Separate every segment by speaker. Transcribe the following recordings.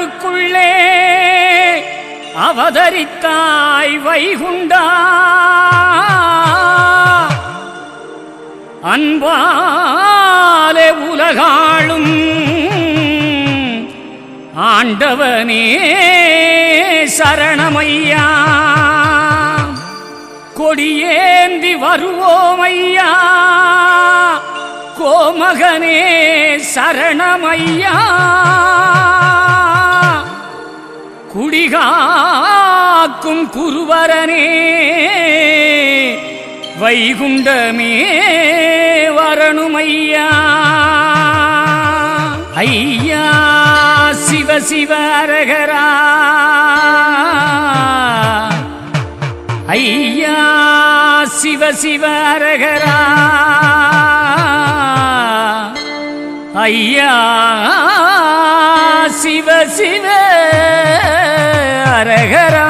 Speaker 1: அவனுக்குள்ளே அவதரித்தாய் வைகுண்டா. அன்பாலே உலகாளும் ஆண்டவனே சரணமையா. கொடியேந்தி வருவோமையா. கோமகனே சரணமையா. குடிகாக்கும் குருவரனே வைகுண்டமே வரணுமையா? ஐயா சிவ சிவ அரகரா. ஐயா சிவ சிவ அரகரா. ஐயா சிவ சிவ அரகரா.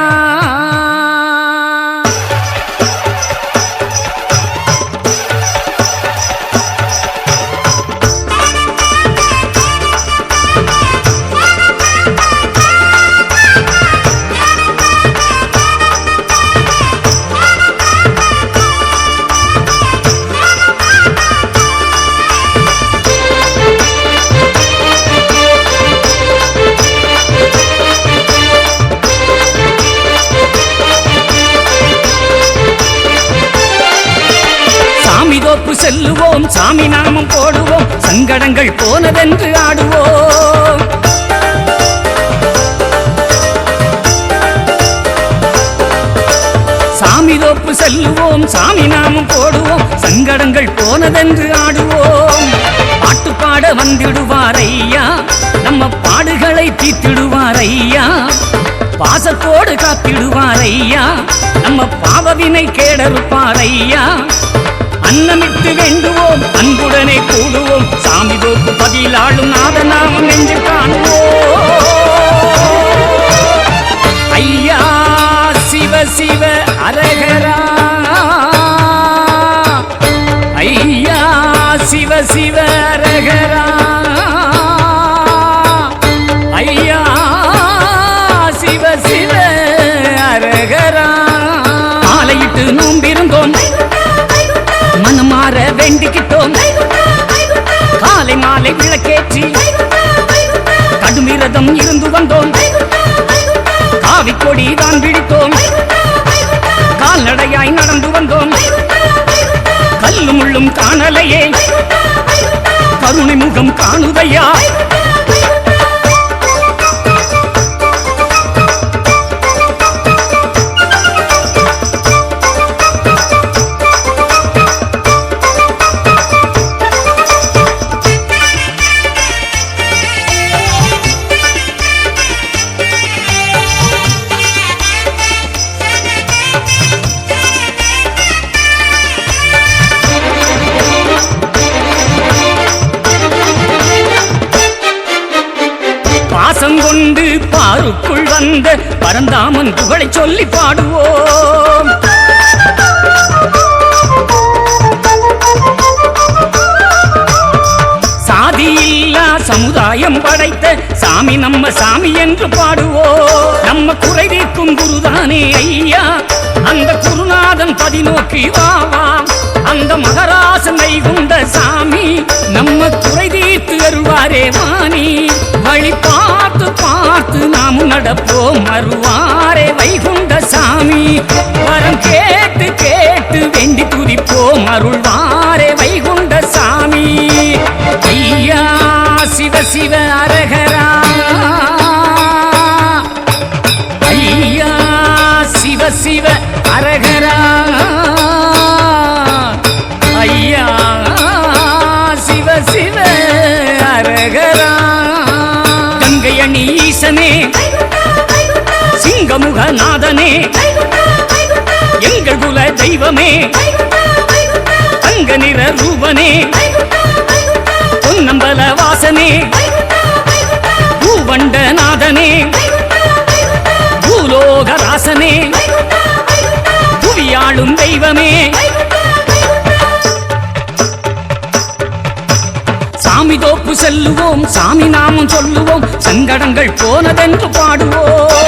Speaker 1: சங்கடங்கள் போனதென்று ஆடுவோம். சாமி தோப்பு செல்லுவோம் சாமி நாமம் போடுவோம் சங்கடங்கள் போனதென்று ஆடுவோம். பாட்டு பாட வந்திடுவார் ஐயா நம்ம பாடுகளை தீத்திடுவார் ஐயா பாசத்தோடு காத்திடுவார் ஐயா நம்ம பாவவினை கேடறுப்பார் ஐயா அன்னமிட்டு வேண்டுவோம் அன்புடனே கூடுவோம். சாமி தோப்பு பதிலாளும் நாதநாமம் நெஞ்சு காணுவோம். கடுமிரதம் இருந்து வந்தோம். காவி கொடி தான் பிடித்தோம் கால்நடையாய் நடந்து வந்தோம். கல்லும் முள்ளும் காணலையே. கருணை முகம் காணுதையா? பாருக்குள் வந்த பரந்தாமன் புகழை சொல்லி பாடுவோம். சாதி இல்லா சமுதாயம் படைத்த சாமி நம்ம சாமி என்று பாடுவோம். நம்ம குறை தீர்க்கும் குருதானே ஐயா. அந்த குருநாதன் பதிநோக்கி வா வா. அந்த மகராசனை வைகுண்ட சாமி நம்ம குறை தீர்த்து அருள்வாரே வாணி. வழி பார்த்து பார்த்து நாம் நடப்போம் அருவாரே வைகுண்ட சாமி. வரம் கேட்டு கேட்டு சிங்கமுகநாதனே எங்கள் குல தெய்வமே. தங்க நிற ரூபனே. பொன்னம்பல வாசனே. பூவண்டநாதனே பூலோகராசனே புவியாளும் தெய்வமே. சாமி தோப்பு செல்லுவோம் சாமி நாமம் சொல்லுவோம் சங்கடங்கள் போனதென்று பாடுவோம்.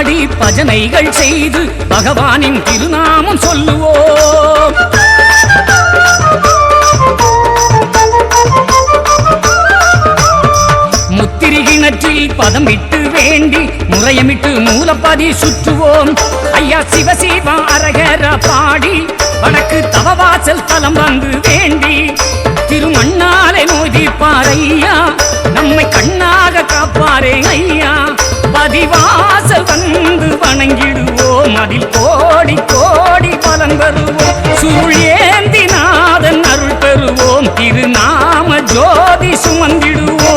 Speaker 1: பாடி பஜனைகள் செய்து பகவானின் திருநாமம் சொல்லுவோம். முத்திரி கிணற்றில் பதம் விட்டு வேண்டி முறையமிட்டு மூலப்பதி சுற்றுவோம். ஐயா சிவசிவா அரகர பாடி வடக்கு தவவாசல் தலம் வந்து வேண்டி திருமண்ணாலை நோதிப்பார் ஐயா நம்மை கண்ணாக காப்பாரே ஐயா. பதிவாசல் வந்து வணங்கிடுவோம். அதில் கோடி கோடி பலன் தருவோம். சூழேந்தி நாதன் அருள் பெறுவோம் திருநாம ஜோதி சுமந்திடுவோம்.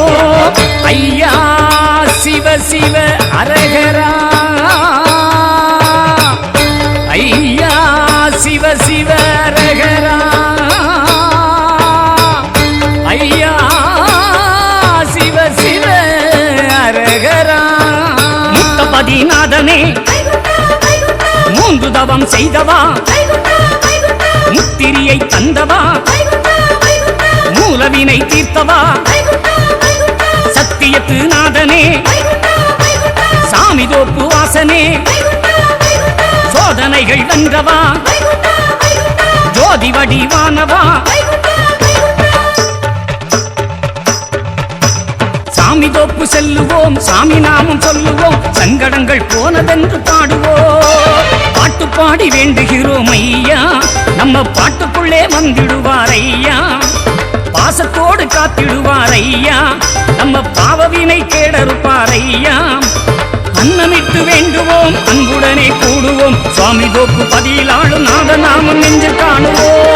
Speaker 1: தவம் செய்தவா? முத்திரியை தந்தவா? மூலவினை தீர்த்தவா? சத்தியத்து நாதனே. சாமி தோப்பு வாசனே. சோதனைகள் வென்றவா? ஜோதி வடிவானவா? சாமி தோப்பு செல்லுவோம் சாமி நாமம் சொல்லுவோம் சங்கடங்கள் போனதென்று பாடுவோம். பாட்டு பாடி வேண்டுகிறோம் ஐயா நம்ம பாட்டுக்குள்ளே வந்திடுவார் ஐயா பாசத்தோடு காத்திடுவார் ஐயா நம்ம பாவவினை கேடறுப்பார் ஐயா அன்னமிட்டு வேண்டுவோம் அன்புடனே கூடுவோம் சுவாமி தோப்பு பதியிலாளும் நாத நாமம் நெஞ்சில் காணுவோம்.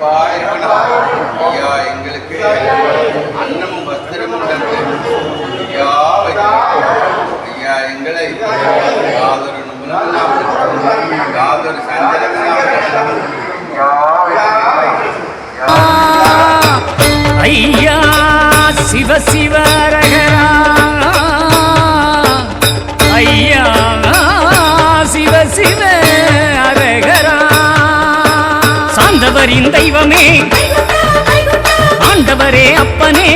Speaker 1: Bye. ஆண்டவரின் தெய்வமே. ஆண்டவரே அப்பனே.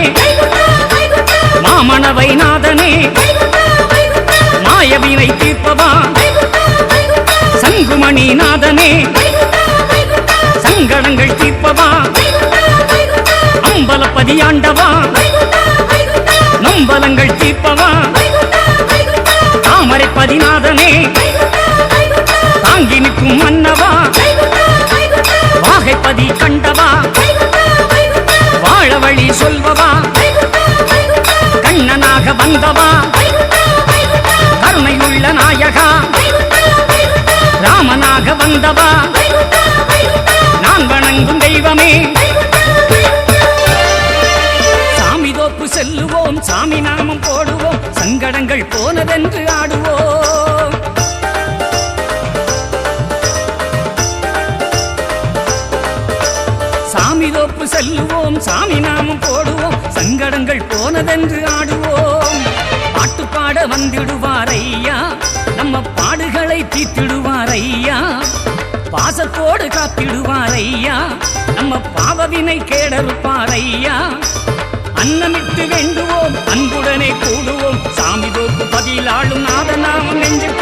Speaker 1: மாமணவை நாதனே. மாயவினை தீர்ப்பவா. சங்குமணி நாதனே. சங்கடங்கள் தீர்ப்பவா. அம்பலப்பதி ஆண்டவா. நம்பலங்கள் தீர்ப்பவா. தாமரை பதிநாதனே தாங்கி நிற்கும் மன்னவா. புகைப்பதி கண்டவா? வாழ வழி சொல்வவா? கண்ணனாக வந்தவா? கருணையுள்ள நாயகா? செல்லுவோம் சாமி நாமம் போடுவோம் சங்கடங்கள் போனதென்று ஆடுவோம். பாட்டு பாட வந்திடுவார் ஐயா நம்ம பாடுகளை தீத்திடுவார் ஐயா பாசத்தோடு காத்திடுவார் ஐயா நம்ம பாவவினை கேடறுப்பார் ஐயா அன்னமிட்டு வேண்டுவோம் அன்புடனே கூடுவோம் சாமி தோப்பு பதிலாளும் நாதநாமம் நெஞ்சில்